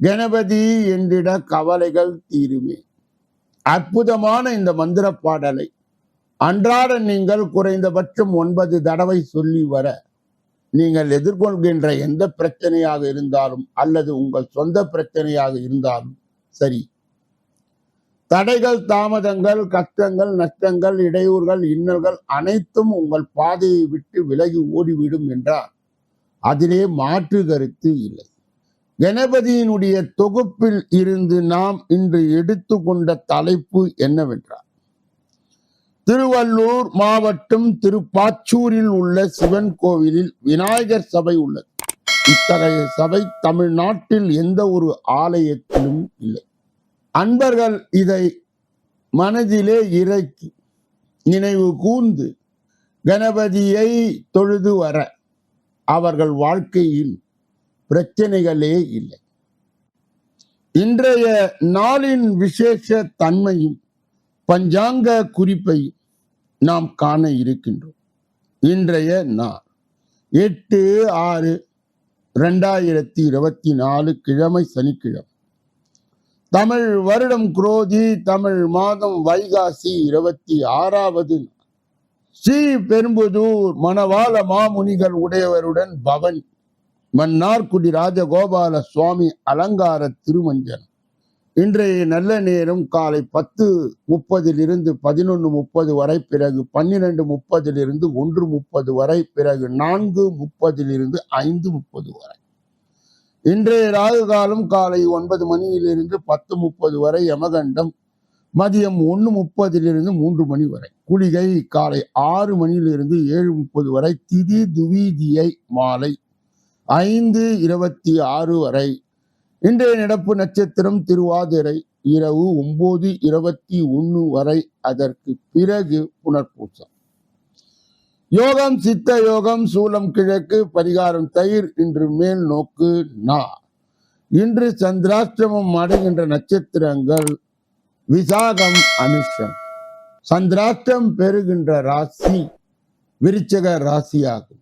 கணபதி என்றிட கவலைகள் தீருமே. அற்புதமான இந்த மந்திர பாடலை. அன்றாட நீங்கள் குறைந்தபட்சம் ஒன்பது தடவை சொல்லி வர நீங்கள் எதிர்கொள்கின்ற எந்த பிரச்சனையாக இருந்தாலும் அல்லது உங்கள் சொந்த பிரச்சனையாக இருந்தாலும் சரி. தடைகள் தாமதங்கள் கஷ்டங்கள் நஷ்டங்கள் இடையூறுகள் இன்னல்கள் அனைத்தும் உங்கள் பாதையை விட்டு விலகி ஓடிவிடும் என்றால் அதிலே மாற்று கருத்து இல்லை. கணபதியினுடைய தொகுப்பில் இருந்து நாம் இன்று எடுத்துக்கொண்ட தலைப்பு என்னவென்றால் திருவள்ளூர் மாவட்டம் திருப்பாச்சூரில் உள்ள சிவன் கோவிலில் விநாயகர் சபை உள்ளது. இத்தகைய சபை தமிழ்நாட்டில் எந்த ஒரு ஆலயத்திலும் இல்லை. அன்பர்கள் இதை மனதிலே இறக்கி நினைவு கூர்ந்து கணபதியை தொழுது வர அவர்கள் வாழ்க்கையில் பிரச்சனைகளே இல்லை. இன்றைய நாளின் விசேஷ தன்மையும் பஞ்சாங்க குறிப்பையும் நாம் காண இருக்கின்றோம். இன்றைய நாள் எட்டு ஆறு ரெண்டாயிரத்தி இருபத்தி நாலு கிழமை சனிக்கிழமை. தமிழ் வருடம் குரோதி தமிழ் மாதம் வைகாசி இருபத்தி ஆறாவது ஸ்ரீ பெரும்புதூர் மணவாள மாமுனிகள் உடையவருடன் பவனி. மன்னார்குடி ராஜகோபால சுவாமி அலங்கார திருமஞ்சனம். இன்றைய நல்ல நேரம் காலை பத்து முப்பதிலிருந்து பதினொன்று முப்பது வரை பிறகு பன்னிரெண்டு முப்பதிலிருந்து ஒன்று முப்பது வரை பிறகு நான்கு முப்பதிலிருந்து ஐந்து முப்பது வரை. இன்றைய ராகு காலம் காலை ஒன்பது மணியிலிருந்து பத்து முப்பது வரை யமகண்டம் மதியம் ஒன்று முப்பதிலிருந்து மூன்று மணி வரை. குளிகை காலை ஆறு மணியிலிருந்து ஏழு முப்பது வரை திதி துவிதியை மாலை ஐந்து இருபத்தி ஆறு வரை. இன்றைய நடப்பு நட்சத்திரம் திருவாதிரை இரவு ஒன்பது இருபத்தி ஒன்று வரை. அதற்கு பிறகு புனர்பூசம். யோகம் சித்த யோகம் சூலம் கிழக்கு பரிகாரம் தயிர் இன்று மேல் நோக்கு நா. இன்று சந்திராஷ்டிரமம் அடைகின்ற நட்சத்திரங்கள் விசாகம் அனுஷம். சந்திராஷ்டம் பெறுகின்ற ராசி விருச்சக ராசியாகும்.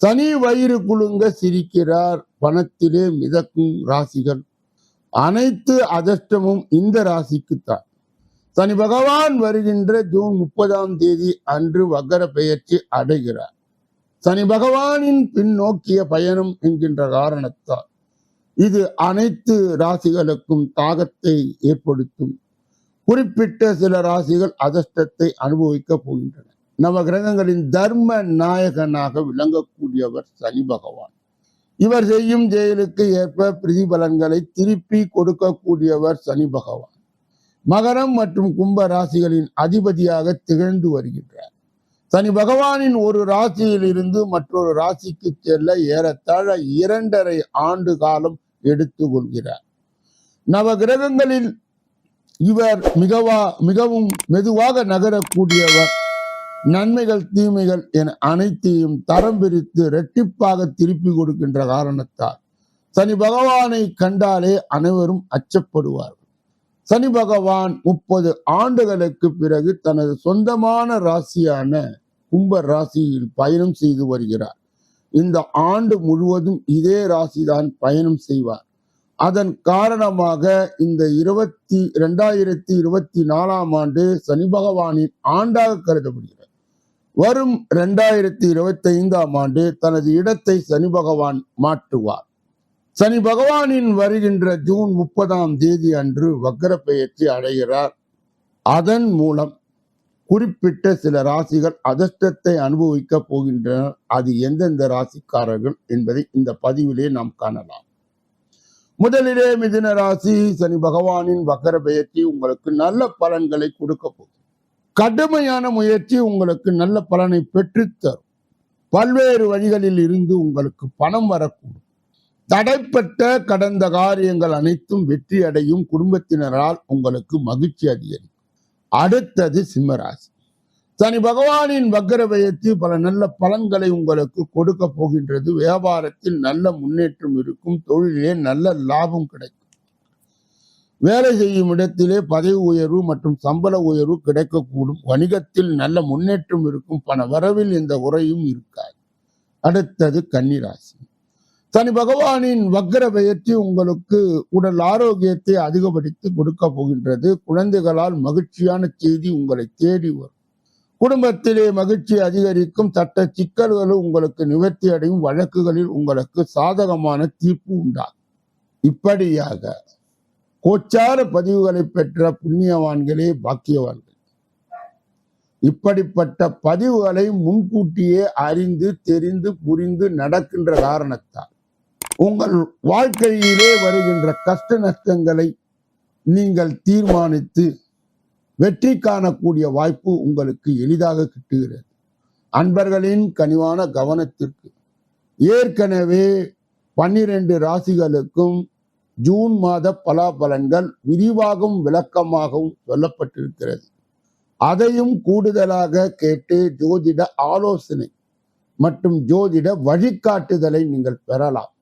தனி வயிறு குலுங்க சிரிக்கிறார். பணத்திலே மிதக்கும் ராசிகள். அனைத்து அதிர்ஷ்டமும் இந்த ராசிக்குத்தான். சனி பகவான் வருகின்ற ஜூன் முப்பதாம் தேதி அன்று வக்கர பெயர்ச்சி அடைகிறார். சனி பகவானின் பின்னோக்கிய பயணம் என்கின்ற காரணத்தால் இது அனைத்து ராசிகளுக்கும் தாகத்தை ஏற்படுத்தும். குறிப்பிட்ட சில ராசிகள் அதிர்ஷ்டத்தை அனுபவிக்க போகின்றன. நவ கிரகங்களின் தர்ம நாயகனாக விளங்கக்கூடியவர் சனி பகவான். இவர் செய்யும் செயலுக்கு ஏற்ப பிரதிபலன்களை திருப்பி கொடுக்கக்கூடியவர் சனி பகவான். மகரம் மற்றும் கும்ப ராசிகளின் அதிபதியாக திகழ்ந்து வருகின்றார். சனி பகவானின் ஒரு ராசியில் இருந்து மற்றொரு ராசிக்கு செல்ல ஏறத்தாழ இரண்டரை ஆண்டு காலம் எடுத்துக்கொள்கிறார். நவ கிரகங்களில் இவர் மிகவா மிகவும் மெதுவாக நகரக்கூடியவர் நன்மைகள் தீமைகள் என அனைத்தையும் தரம் பிரித்து இரட்டிப்பாக திருப்பி கொடுக்கின்ற காரணத்தால் சனி பகவானை கண்டாலே அனைவரும் அச்சப்படுவார்கள். சனி பகவான் முப்பது ஆண்டுகளுக்கு பிறகு தனது சொந்தமான ராசியான கும்ப ராசியில் பயணம் செய்து வருகிறார். இந்த ஆண்டு முழுவதும் இதே ராசிதான் பயணம் செய்வார். அதன் காரணமாக இந்த இருபத்தி இரண்டாயிரத்தி இருபத்தி நாலாம் ஆண்டு சனி பகவானின் ஆண்டாக கருதப்படுகிறது. வரும் இரண்டாயிரத்தி இருபத்தி ஐந்தாம் ஆண்டு தனது இடத்தை சனி பகவான் மாற்றுவார். சனி பகவானின் வருகின்ற ஜூன் முப்பதாம் தேதி அன்று வக்கர பெயர்ச்சி அடைகிறார். அதன் மூலம் குறிப்பிட்ட சில ராசிகள் அதிர்ஷ்டத்தை அனுபவிக்க போகின்றனர் அது எந்தெந்த ராசிக்காரர்கள் என்பதை இந்த பதிவிலே நாம் காணலாம். முதலிலே மிதுன ராசி சனி பகவானின் வக்கர பெயர்ச்சி உங்களுக்கு நல்ல பலன்களை கொடுக்க போகும் கடுமையான முயற்சி உங்களுக்கு நல்ல பலனை பெற்றுத்தரும். பல்வேறு வழிகளில் இருந்து உங்களுக்கு பணம் வரக்கூடும். தடைப்பட்ட கடந்த காரியங்கள் அனைத்தும் வெற்றி அடையும் குடும்பத்தினரால் உங்களுக்கு மகிழ்ச்சி அதிகரிக்கும். அடுத்தது சிம்மராசி. சனி பகவானின் வக்கர பல நல்ல பலன்களை உங்களுக்கு கொடுக்க போகின்றது. வியாபாரத்தில் நல்ல முன்னேற்றம் இருக்கும். தொழிலே நல்ல லாபம் கிடைக்கும். வேலை செய்யும் இடத்திலே பதவி உயர்வு மற்றும் சம்பள உயர்வு கிடைக்கக்கூடும். வணிகத்தில் நல்ல முன்னேற்றம் இருக்கும். பண வரவில் எந்த உரையும் இருக்காது. அடுத்தது கன்னிராசி. சனி பகவானின் வக்கர பெயர்ச்சி உங்களுக்கு உடல் ஆரோக்கியத்தை அதிகப்படுத்தி கொடுக்க போகின்றது. குழந்தைகளால் மகிழ்ச்சியான செய்தி உங்களை தேடி வரும். குடும்பத்திலே மகிழ்ச்சி அதிகரிக்கும். சட்ட சிக்கல்களும் உங்களுக்கு நிவர்த்தி அடையும். வழக்குகளில் உங்களுக்கு சாதகமான தீர்ப்பு உண்டாகும். இப்படியாக கோச்சார பதிவுகளை பெற்ற புண்ணியவான்களே பாக்கியவான்கள். இப்படிப்பட்ட பதிவுகளை முன்கூட்டியே அறிந்து தெரிந்து புரிந்து நடக்கின்ற காரணத்தால் உங்கள் வாழ்க்கையிலே வருகின்ற கஷ்ட நஷ்டங்களை நீங்கள் தீர்மானித்து வெற்றி காணக்கூடிய வாய்ப்பு உங்களுக்கு எளிதாக கிட்டுகிறது. அன்பர்களின் கனிவான கவனத்திற்கு ஏற்கனவே பன்னிரண்டு ராசிகளுக்கும் ஜூன் மாத பலாபலன்கள் விரிவாகவும் விளக்கமாகவும் சொல்லப்பட்டிருக்கிறது. அதையும் கூடுதலாக கேட்டு ஜோதிட ஆலோசனை மற்றும் ஜோதிட வழிகாட்டுதலை நீங்கள் பெறலாம்.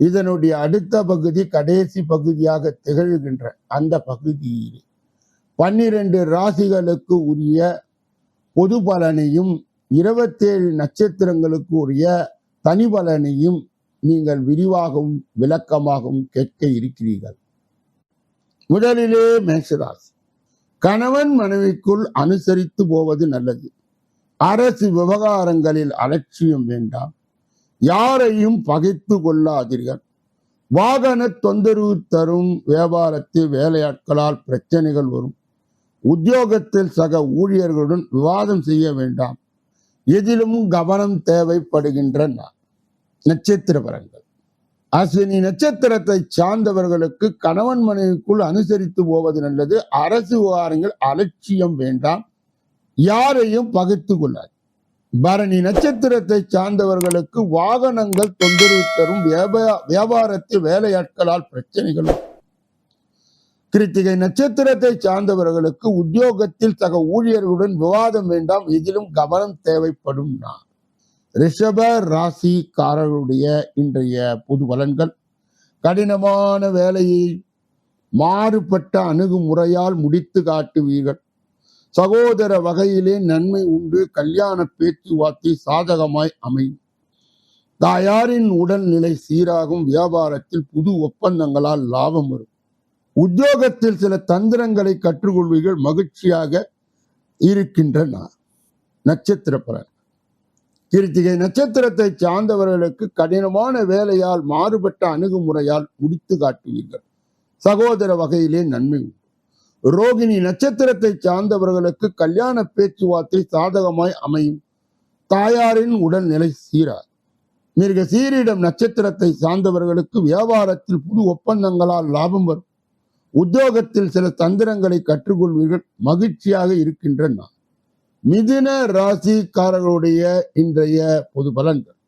இதனுடைய அடுத்த பகுதி கடைசி பகுதியாக திகழ்கின்ற அந்த பகுதியில் பன்னிரண்டு ராசிகளுக்கு உரிய பொது பலனையும் இருபத்தேழு நட்சத்திரங்களுக்கு உரிய தனி பலனையும் நீங்கள் விரிவாகவும் விளக்கமாகவும் கேட்க இருக்கிறீர்கள். முதலிலே மேஷராசி. கணவன் மனைவிக்குள் அனுசரித்து போவது நல்லது. அரசு விவகாரங்களில் அலட்சியம் வேண்டாம். யாரையும் பகைத்து கொள்ளாதீர்கள். வாகன தொந்தரவு தரும் வியாபாரத்தில் வேலையாட்களால் பிரச்சனைகள் வரும். உத்தியோகத்தில் சக ஊழியர்களுடன் விவாதம் செய்ய வேண்டாம். எதிலும் கவனம் தேவைப்படுகின்றன. நட்சத்திர பலன்கள் அஸ்வினி நட்சத்திரத்தை சார்ந்தவர்களுக்கு கணவன் மனைவிக்குள் அனுசரித்து போவது நல்லது. அரசு விவகாரங்கள் அலட்சியம் வேண்டாம். யாரையும் பகிர்த்து கொள்ளாது. பரணி நட்சத்திரத்தை சார்ந்தவர்களுக்கு வாகனங்கள் தொந்தரவு தரும் வியாபா- வியாபாரத்தில் வேலையாட்களால் பிரச்சனைகள் கிருத்திகை நட்சத்திரத்தை சார்ந்தவர்களுக்கு உத்தியோகத்தில் சக ஊழியர்களுடன் விவாதம் வேண்டாம். இதிலும் கவனம் தேவைப்படும் நான். ரிஷப ராசிக்காரர்களுடைய இன்றைய பொது பலன்கள். கடினமான வேலையை மாறுபட்ட அணுகுமுறையால் முடித்து காட்டுவீர்கள். சகோதர வகையிலே நன்மை உண்டு. கல்யாண பேச்சுவார்த்தை சாதகமாய் அமையும். தாயாரின் உடல்நிலை சீராகும். வியாபாரத்தில் புது ஒப்பந்தங்களால் லாபம் வரும். உத்தியோகத்தில் சில தந்திரங்களை கற்றுக்கொள்வீர்கள். மகிழ்ச்சியாக இருக்கின்றன. நட்சத்திர பலன். கிருத்திகை நட்சத்திரத்தை சார்ந்தவர்களுக்கு கடினமான வேலையால் மாறுபட்ட அணுகுமுறையால் முடித்து காட்டுவீர்கள். சகோதர வகையிலே நன்மை உண்டு. ரோகிணி நட்சத்திரத்தை சார்ந்தவர்களுக்கு கல்யாண பேச்சுவார்த்தை சாதகமாய் அமையும். தாயாரின் உடல்நிலை சீரார் மிருக சீரிடம் நட்சத்திரத்தை சார்ந்தவர்களுக்கு வியாபாரத்தில் புது ஒப்பந்தங்களால் லாபம் வரும். உத்தியோகத்தில் சில தந்திரங்களை கற்றுக்கொள்வீர்கள். மகிழ்ச்சியாக இருக்கின்ற நான் மிதுன ராசிக்காரர்களுடைய இன்றைய பொது பலன்கள்.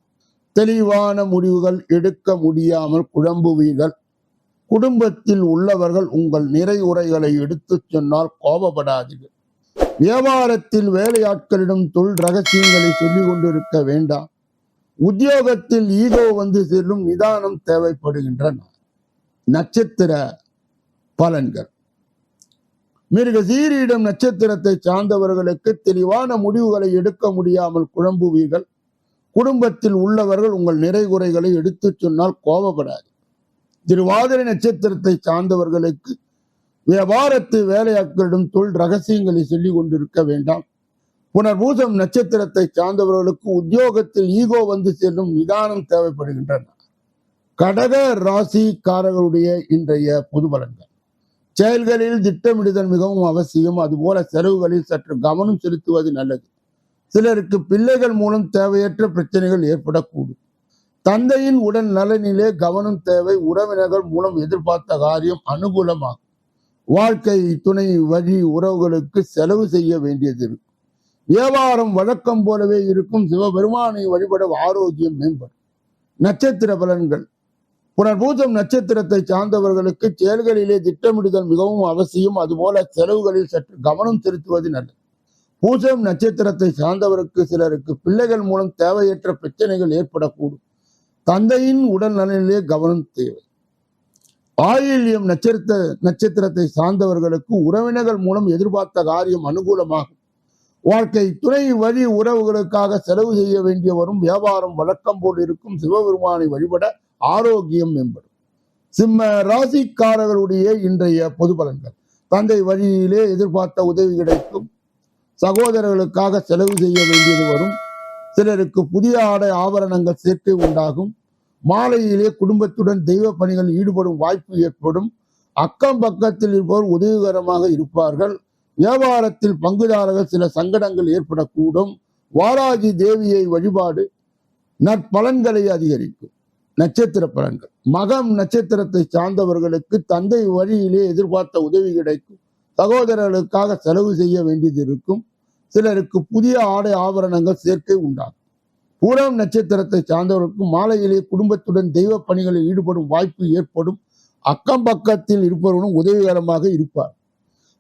தெளிவான முடிவுகள் எடுக்க முடியாமல் குழம்புவீர்கள். குடும்பத்தில் உள்ளவர்கள் உங்கள் நிறை உரைகளை எடுத்துச் சொன்னால் கோபப்படாதீர்கள். வியாபாரத்தில் வேலையாட்களிடம் தொழில் ரகசியங்களை சொல்லிக் கொண்டிருக்க வேண்டாம். உத்தியோகத்தில் ஈகோ வந்து செல்லும் நிதானம் தேவைப்படுகின்றன. நட்சத்திர பலன்கள். மிருகசீரியிடம் நட்சத்திரத்தை சார்ந்தவர்களுக்கு தெளிவான முடிவுகளை எடுக்க முடியாமல் குழம்புவீர்கள். குடும்பத்தில் உள்ளவர்கள் உங்கள் நிறைகுறைகளை எடுத்துச் சொன்னால் கோபப்படாது திருவாதிரை நட்சத்திரத்தை சார்ந்தவர்களுக்கு வியாபாரத்து வேலையாட்களிடம் தொழில் ரகசியங்களை சொல்லிக் கொண்டிருக்க வேண்டாம். புனர்பூசம் நட்சத்திரத்தை சார்ந்தவர்களுக்கு உத்தியோகத்தில் ஈகோ வந்து செல்லும் நிதானம் தேவைப்படுகின்றன. கடக ராசிக்காரர்களுடைய இன்றைய பொது பலன்கள் செயல்களில் திட்டமிடுதல் மிகவும் அவசியம். அதுபோல செலவுகளில் சற்று கவனம் செலுத்துவது நல்லது. சிலருக்கு பிள்ளைகள் மூலம் தேவையற்ற பிரச்சனைகள் ஏற்படக்கூடும். தந்தையின் உடல் நலனிலே கவனம் தேவை. உறவினர்கள் மூலம் எதிர்பார்த்த காரியம் அனுகூலமாகும். வாழ்க்கை துணை வழி உறவுகளுக்கு செலவு செய்ய வேண்டியது இருக்கும் வியாபாரம் வழக்கம் போலவே இருக்கும். சிவபெருமானை வழிபட ஆரோக்கியம் மேம்படும். நட்சத்திர பலன்கள். புனர்பூசம் நட்சத்திரத்தை சார்ந்தவர்களுக்கு செயல்களிலே திட்டமிடுதல் மிகவும் அவசியம். அதுபோல செலவுகளில் சற்று கவனம் செலுத்துவது நல்லது. பூசம் நட்சத்திரத்தை சார்ந்தவருக்கு சிலருக்கு பிள்ளைகள் மூலம் தேவையற்ற பிரச்சனைகள் ஏற்படக்கூடும். தந்தையின் உடல் நலனிலே கவனம் தேவை. ஆயில்யம் நட்சத்திர நட்சத்திரத்தை சார்ந்தவர்களுக்கு உறவினர்கள் மூலம் எதிர்பார்த்த காரியம் அனுகூலமாகும். வாழ்க்கை துணை வழி உறவுகளுக்காக செலவு செய்ய வேண்டிய வரும் வியாபாரம் வழக்கம் போல் இருக்கும் சிவபெருமானை வழிபட ஆரோக்கியம் மேம்படும். சிம்ம ராசிக்காரர்களுடைய இன்றைய பொது பலன்கள். தந்தை வழியிலே எதிர்பார்த்த உதவி கிடைக்கும். சகோதரர்களுக்காக செலவு செய்ய வேண்டியது வரும். சிலருக்கு புதிய ஆடை ஆபரணங்கள் சேர்க்கை உண்டாகும். மாலையிலே குடும்பத்துடன் தெய்வ பணிகள் ஈடுபடும் வாய்ப்பு ஏற்படும். அக்கம் பக்கத்தில் இருப்பவர் உதவிகரமாக இருப்பார்கள். வியாபாரத்தில் பங்குதாரர்கள் சில சங்கடங்கள் ஏற்படக்கூடும். வாராஜி தேவியை வழிபாடு நற்பலன்களை அதிகரிக்கும். நட்சத்திர பலன்கள் மகம் நட்சத்திரத்தை சார்ந்தவர்களுக்கு தந்தை வழியிலே எதிர்பார்த்த உதவி கிடைக்கும். சகோதரர்களுக்காக செலவு செய்ய வேண்டியது இருக்கும். சிலருக்கு புதிய ஆடை ஆபரணங்கள் சேர்க்கை உண்டாகும். பூரம் நட்சத்திரத்தை சார்ந்தவர்களுக்கு மாலையிலே குடும்பத்துடன் தெய்வ பணிகளில் ஈடுபடும் வாய்ப்பு ஏற்படும். அக்கம் பக்கத்தில் இருப்பவர்களும் உதவிகரமாக இருப்பார்.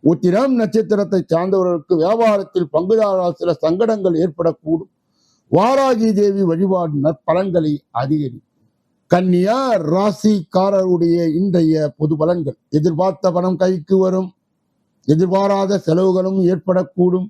உத்திரம் நட்சத்திரத்தை சார்ந்தவர்களுக்கு வியாபாரத்தில் பங்குதாரரால் சில சங்கடங்கள் ஏற்படக்கூடும். வாராகி தேவி வழிபாடு நற்பலன்களை அதிகரிக்கும் கன்னியா ராசிக்காரருடைய இன்றைய பொது பலன்கள் எதிர்பார்த்த பணம் கைக்கு வரும். எதிர்பாராத செலவுகளும் ஏற்படக்கூடும்.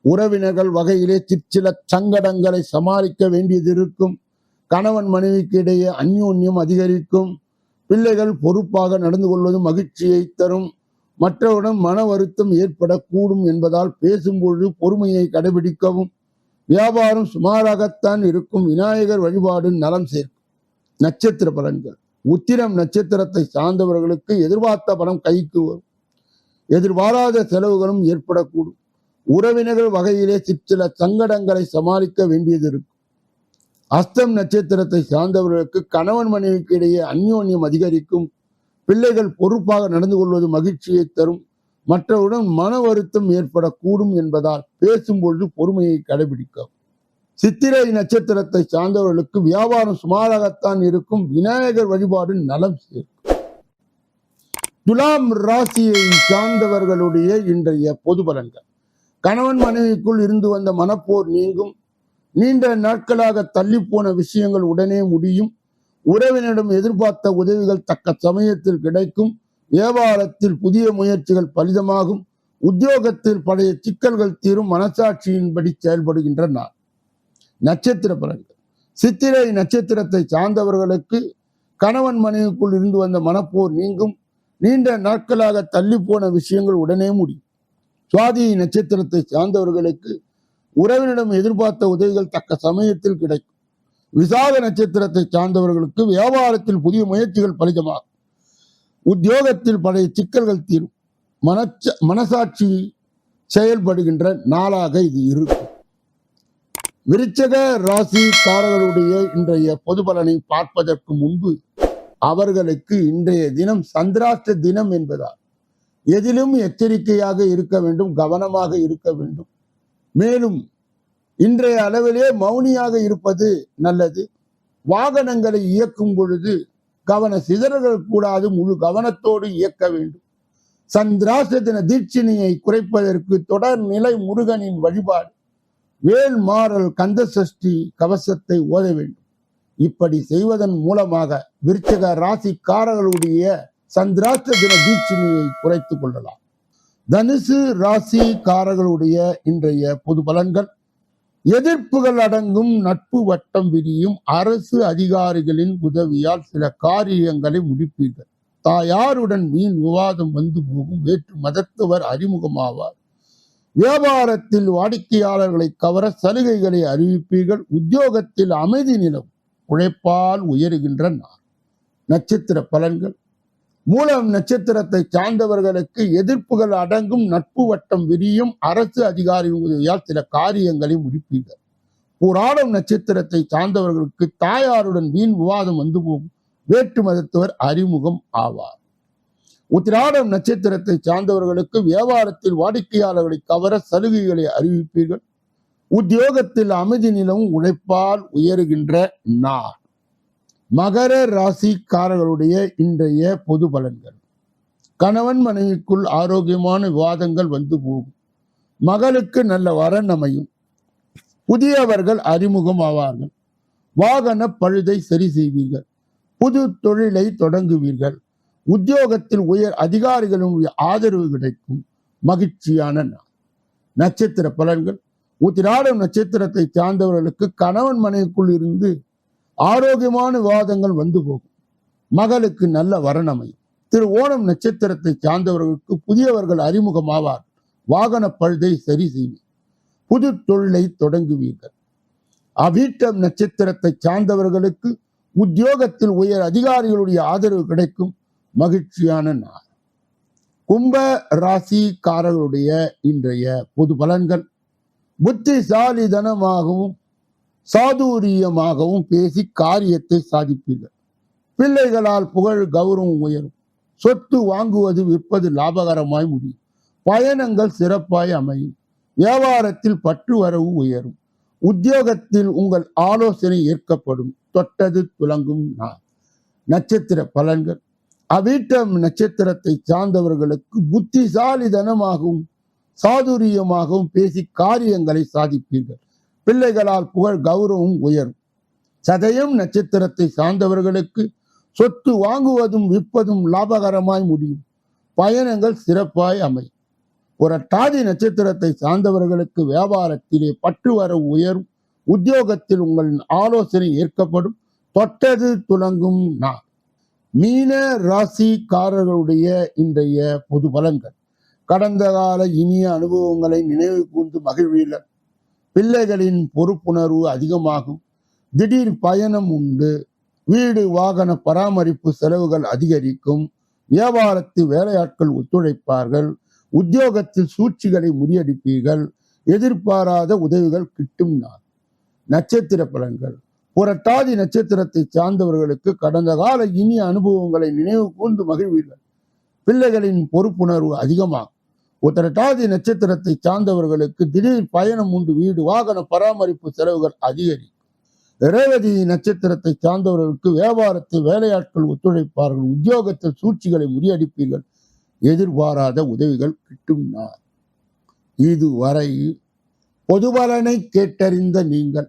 உறவினர்கள் வகையிலே சிற்சில சங்கடங்களை சமாளிக்க வேண்டியது இருக்கும். கணவன் மனைவிக்கு இடையே அந்யோன்யம் அதிகரிக்கும். பிள்ளைகள் பொறுப்பாக நடந்து கொள்வது மகிழ்ச்சியை தரும். மற்றவரிடம் மன வருத்தம் ஏற்படக்கூடும் என்பதால் பேசும்பொழுது பொறுமையை கடைபிடிக்கவும். வியாபாரம் சுமாராகத்தான் இருக்கும். விநாயகர் வழிபாடு நலம் சேர்க்கும். நட்சத்திர பலன்கள். உத்திரம் நட்சத்திரத்தை சார்ந்தவர்களுக்கு எதிர்பார்த்த பணம் கைக்கு வரும். எதிர்பாராத செலவுகளும் ஏற்படக்கூடும். உறவினர்கள் வகையிலே சிற்சில சங்கடங்களை சமாளிக்க வேண்டியது இருக்கும். அஸ்தம் நட்சத்திரத்தை சார்ந்தவர்களுக்கு கணவன் மனைவிக்கு இடையே அந்யோன்யம் அதிகரிக்கும். பிள்ளைகள் பொறுப்பாக நடந்து கொள்வது மகிழ்ச்சியை தரும். மற்றவுடன் மன வருத்தம் ஏற்படக்கூடும் என்பதால் பேசும்பொழுது பொறுமையை கடைபிடிக்கவும். சித்திரை நட்சத்திரத்தை சார்ந்தவர்களுக்கு வியாபாரம் சுமாராகத்தான் இருக்கும். விநாயகர் வழிபாடு நலம் சேர்க்கும். துலாம் ராசியை சார்ந்தவர்களுடைய இன்றைய பொது பலன்கள். கணவன் மனைவிக்குள் இருந்து வந்த மனப்போர் நீங்கும். நீண்ட நாட்களாக தள்ளிப்போன விஷயங்கள் உடனே முடியும். உறவினரிடம் எதிர்பார்த்த உதவிகள் தக்க சமயத்தில் கிடைக்கும். வியாபாரத்தில் புதிய முயற்சிகள் பலிதமாகும். உத்தியோகத்தில் பழைய சிக்கல்கள் தீரும். மனசாட்சியின்படி செயல்படுகின்றனர் நட்சத்திர பலன்கள். சித்திரை நட்சத்திரத்தை சார்ந்தவர்களுக்கு கணவன் மனைவிக்குள் இருந்து வந்த மனப்போர் நீங்கும். நீண்ட நாட்களாக தள்ளிப்போன விஷயங்கள் உடனே முடியும். சுவாதி நட்சத்திரத்தை சார்ந்தவர்களுக்கு உறவினிடம் எதிர்பார்த்த உதவிகள் தக்க சமயத்தில் கிடைக்கும். விசாக நட்சத்திரத்தை சார்ந்தவர்களுக்கு வியாபாரத்தில் புதிய முயற்சிகள் பலிதமாகும். உத்தியோகத்தில் பழைய சிக்கல்கள் தீரும். மனச்ச மனசாட்சி செயல்படுகின்ற நாளாக இது இருக்கும். விருச்சக ராசிக்காரர்களுடைய இன்றைய பொது பலனை பார்ப்பதற்கு முன்பு அவர்களுக்கு இன்றைய தினம் சந்திராஷ்ட தினம் என்பதால் எதிலும் எச்சரிக்கையாக இருக்க வேண்டும் கவனமாக இருக்க வேண்டும். மேலும் இன்றைய அளவிலே மௌனியாக இருப்பது நல்லது. வாகனங்களை இயக்கும் பொழுது கவன சிதறல்கள் கூடாது முழு கவனத்தோடு இயக்க வேண்டும். சந்திராச தின தீட்சிணியை குறைப்பதற்கு தொடர் நிலை முருகனின் வழிபாடு. வேல் மாறல் கந்த சஷ்டி கவசத்தை ஓத வேண்டும். இப்படி செய்வதன் மூலமாக விருச்சக ராசிக்காரர்களுடைய சந்திராஷ்ட தின தீட்சிணியை குறைத்துக் கொள்ளலாம். தனுசு ராசிக்காரர்களுடைய இன்றைய பொது பலன்கள். எதிர்ப்புகள் அடங்கும் நட்பு வட்டம் விரியும் அரசு அதிகாரிகளின் உதவியால் சில காரியங்களை முடிப்பீர்கள். தாயாருடன் வீண் விவாதம் வந்து போகும். வேற்று மதத்தவர் அறிமுகமாவார். வியாபாரத்தில் வாடிக்கையாளர்களை கவர சலுகைகளை அறிவிப்பீர்கள். உத்தியோகத்தில் அமைதி நிலவும். உழைப்பால் உயருகின்ற நாள். நட்சத்திர பலன்கள். மூலம் நட்சத்திரத்தை சார்ந்தவர்களுக்கு எதிர்ப்புகள் அடங்கும். நட்பு வட்டம் விரியும். அரசு அதிகாரி உதவியால் சில காரியங்களை முடிப்பீர்கள். புராணம் நட்சத்திரத்தை சார்ந்தவர்களுக்கு தாயாருடன் வீண் விவாதம் வந்து போகும். வேற்று மதத்தவர் அறிமுகம் ஆவார். உத்திராடம் நட்சத்திரத்தை சார்ந்தவர்களுக்கு வியாபாரத்தில் வாடிக்கையாளர்களை கவர சலுகைகளை அறிவிப்பீர்கள். உத்தியோகத்தில் அமைதி நிலவும் உழைப்பால் உயருகின்ற நாள். மகர ராசிக்காரர்களுடைய இன்றைய பொது பலன்கள். கணவன் மனைவிக்குள் ஆரோக்கியமான விவாதங்கள் வந்து போகும். மகளுக்கு நல்ல வரன் அமையும். புதியவர்கள் அறிமுகம் ஆவார்கள். வாகன பழுதை சரி செய்வீர்கள். புது தொழிலை தொடங்குவீர்கள். உத்தியோகத்தில் உயர் அதிகாரிகளுடைய ஆதரவு கிடைக்கும். மகிழ்ச்சியான நாள். நட்சத்திர பலன்கள். உத்திராடம் நட்சத்திரத்தை சார்ந்தவர்களுக்கு கணவன் மனைவிக்குள் இருந்து ஆரோக்கியமான விவாதங்கள் வந்து போகும். மகளுக்கு நல்ல வரணமை. திரு ஓணம் நட்சத்திரத்தை சார்ந்தவர்களுக்கு புதியவர்கள் அறிமுகமாவார். வாகன பழுதை சரி செய்வீர். புது தொழிலை தொடங்குவீர்கள். அபீட்டம் நட்சத்திரத்தை சார்ந்தவர்களுக்கு உத்தியோகத்தில் உயர் அதிகாரிகளுடைய ஆதரவு கிடைக்கும். மகிழ்ச்சியான நாள். கும்ப ராசிக்காரர்களுடைய இன்றைய பொது பலன்கள். புத்திசாலிதனமாகவும் சாதுரியமாகவும் பேசி காரியத்தை சாதிப்பீர்கள். பிள்ளைகளால் புகழ் கௌரவம் உயரும். சொத்து வாங்குவது விற்பது லாபகரமாய் முடியும். பயணங்கள் சிறப்பாய் அமையும். வியாபாரத்தில் பற்று வரவு உயரும். உத்தியோகத்தில் உங்கள் ஆலோசனை ஏற்கப்படும். தொட்டது துலங்கும் நாள். நட்சத்திர பலன்கள். அவிட்டம் நட்சத்திரத்தை சார்ந்தவர்களுக்கு புத்திசாலிதனமாகவும் சாதுரியமாகவும் பேசி காரியங்களை சாதிப்பீர்கள். பிள்ளைகளால் புகழ் கௌரவம் உயரும். சதயம் நட்சத்திரத்தை சார்ந்தவர்களுக்கு சொத்து வாங்குவதும் விற்பதும் லாபகரமாய் முடியும். பயணங்கள் சிறப்பாய் அமையும். புரட்டாதி நட்சத்திரத்தை சார்ந்தவர்களுக்கு வியாபாரத்திலே பற்று வரவு உயரும். உத்தியோகத்தில் உங்களின் ஆலோசனை ஏற்கப்படும். தொட்டது துலங்கும் நான் மீன ராசிக்காரர்களுடைய இன்றைய பொது பலன்கள். கடந்த கால இனிய அனுபவங்களை நினைவு கூர்ந்து மகிழ்வீர்கள். பிள்ளைகளின் பொறுப்புணர்வு அதிகமாகும். திடீர் பயணம் உண்டு. வீடு வாகன பராமரிப்பு செலவுகள் அதிகரிக்கும். வியாபாரத்து வேலையாட்கள் ஒத்துழைப்பார்கள். உத்தியோகத்தில் சூழ்ச்சிகளை முறியடிப்பீர்கள். எதிர்பாராத உதவிகள் கிட்டும் நாள். நட்சத்திர பலன்கள். புரட்டாதி நட்சத்திரத்தை சார்ந்தவர்களுக்கு கடந்த கால இனிய அனுபவங்களை நினைவு கூர்ந்து மகிழ்வீர்கள். பிள்ளைகளின் பொறுப்புணர்வு அதிகமாகும். உத்தரட்டாதி நட்சத்திரத்தை சார்ந்தவர்களுக்கு திடீர் பயணம் உண்டு. வீடு வாகன பராமரிப்பு செலவுகள் அதிகரிக்கும். ரேவதி நட்சத்திரத்தை சார்ந்தவர்களுக்கு வியாபாரத்தில் வேலையாட்கள் ஒத்துழைப்பார்கள். உத்தியோகத்தில் சூழ்ச்சிகளை முறியடிப்பீர்கள். எதிர்பாராத உதவிகள் கிட்டும் இதுவரை பொதுபலனை கேட்டறிந்த நீங்கள்